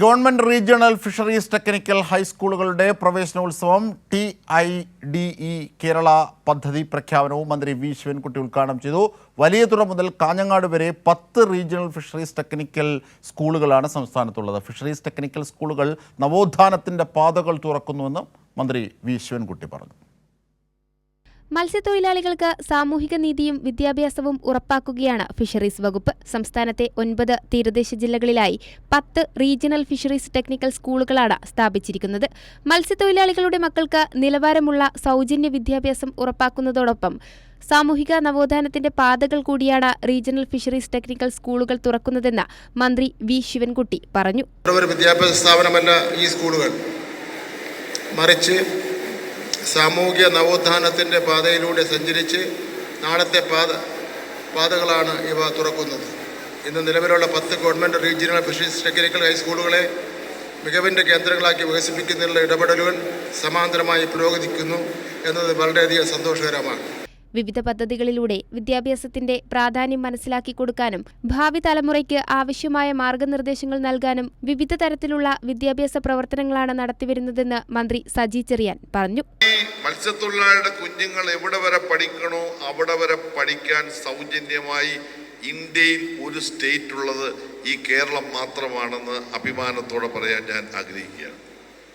Government regional fisheries technical ഹൈസ്കൂളുകളുടെ പ്രവേശനോത്സവം T I D E Kerala പദ്ധതി പ്രഖ്യാപനവും മന്ത്രി വി ശിവൻകുട്ടി ഉദ്ഘാടനം ചെയ്തു. വലിയ തുറ മുതൽ കാഞ്ഞങ്ങാട് വരെ പത്ത് റീജിയണൽ ഫിഷറീസ് ടെക്നിക്കൽ സ്കൂളുകളാണ് സംസ്ഥാനത്തുള്ളത്. ഫിഷറീസ് ടെക്നിക്കൽ സ്കൂളുകൾ നവോത്ഥാനത്തിന്റെ പാതകൾ തുറക്കുന്നുവെന്നും മന്ത്രി വി ശിവൻകുട്ടി പറഞ്ഞു. മത്സ്യത്തൊഴിലാളികൾക്ക് സാമൂഹിക നീതിയും വിദ്യാഭ്യാസവും ഉറപ്പാക്കുകയാണ് ഫിഷറീസ് വകുപ്പ്. സംസ്ഥാനത്തെ ഒൻപത് തീരദേശ ജില്ലകളിലായി പത്ത് റീജിയണൽ ഫിഷറീസ് ടെക്നിക്കൽ സ്കൂളുകളാണ് സ്ഥാപിച്ചിരിക്കുന്നത്. മത്സ്യത്തൊഴിലാളികളുടെ മക്കൾക്ക് നിലവാരമുള്ള സൗജന്യ വിദ്യാഭ്യാസം ഉറപ്പാക്കുന്നതോടൊപ്പം സാമൂഹിക നവോത്ഥാനത്തിന്റെ പാതകൾ കൂടിയാണ് റീജിയണൽ ഫിഷറീസ് ടെക്നിക്കൽ സ്കൂളുകൾ തുറക്കുന്നതെന്ന് മന്ത്രി വി. ശിവൻകുട്ടി പറഞ്ഞു. വിദ്യാഭ്യാസ സ്ഥാപനമല്ല ഈ സ്കൂളുകൾ. മറിച്ച് സാമൂഹിക നവോത്ഥാനത്തിന്റെ പാതയിലൂടെ സഞ്ചരിച്ച് നാളത്തെ പാത പാതകളാണ് ഇവ തുറക്കുന്നത്. ഇന്ന് നിലവിലുള്ള പത്ത് ഗവൺമെന്റ് റീജിയണൽ ഫിഷറീസ് ടെക്നിക്കൽ ഹൈസ്കൂളുകളെ മികവിന്റെ കേന്ദ്രങ്ങളാക്കി വികസിപ്പിക്കുന്നതിനുള്ള ഇടപെടലുകൾ സമാന്തരമായി പുരോഗതിക്കുന്നു എന്നത് വളരെയധികം സന്തോഷകരമാണ്. വിവിധ പദ്ധതികളിലൂടെ വിദ്യാഭ്യാസത്തിന്റെ പ്രാധാന്യം മനസ്സിലാക്കി കൊടുക്കാനും ഭാവി തലമുറയ്ക്ക് ആവശ്യമായ മാർഗനിർദ്ദേശങ്ങൾ നൽകാനും വിവിധ തരത്തിലുള്ള വിദ്യാഭ്യാസ പ്രവർത്തനങ്ങളാണ് നടത്തിവരുന്നതെന്ന് മന്ത്രി സജി ചെറിയാൻ പറഞ്ഞു. മത്സ്യത്തൊഴിലാളിയുടെ കുഞ്ഞുങ്ങൾ എവിടെ വരെ പഠിക്കണോ അവിടെ വരെ പഠിക്കാൻ സൗജന്യമായി ഇന്ത്യയിൽ ഒരു സ്റ്റേറ്റ് ഉള്ളത് ഈ കേരളം മാത്രമാണെന്ന് അഭിമാനത്തോടെ പറയാൻ ഞാൻ ആഗ്രഹിക്കുകയാണ്.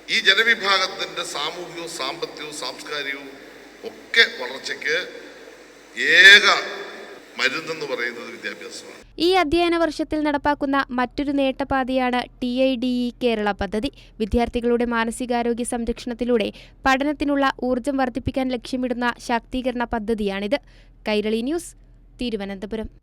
ഈ ജനവിഭാഗത്തിന്റെ സാമൂഹ്യവും സാമ്പത്തികവും സാംസ്കാരികവും ഒക്കെ വളർച്ചയ്ക്ക് ഏക മരുന്നെന്ന് പറയുന്നത് വിദ്യാഭ്യാസമാണ്. ഈ അധ്യയന വർഷത്തിൽ നടപ്പാക്കുന്ന മറ്റൊരു നേട്ടപാതയാണ് T I D E Kerala പദ്ധതി. വിദ്യാർത്ഥികളുടെ മാനസികാരോഗ്യ സംരക്ഷണത്തിലൂടെ പഠനത്തിനുള്ള ഊർജം വർദ്ധിപ്പിക്കാൻ ലക്ഷ്യമിടുന്ന ശാക്തീകരണ പദ്ധതിയാണിത്. കൈരളി ന്യൂസ് തിരുവനന്തപുരം.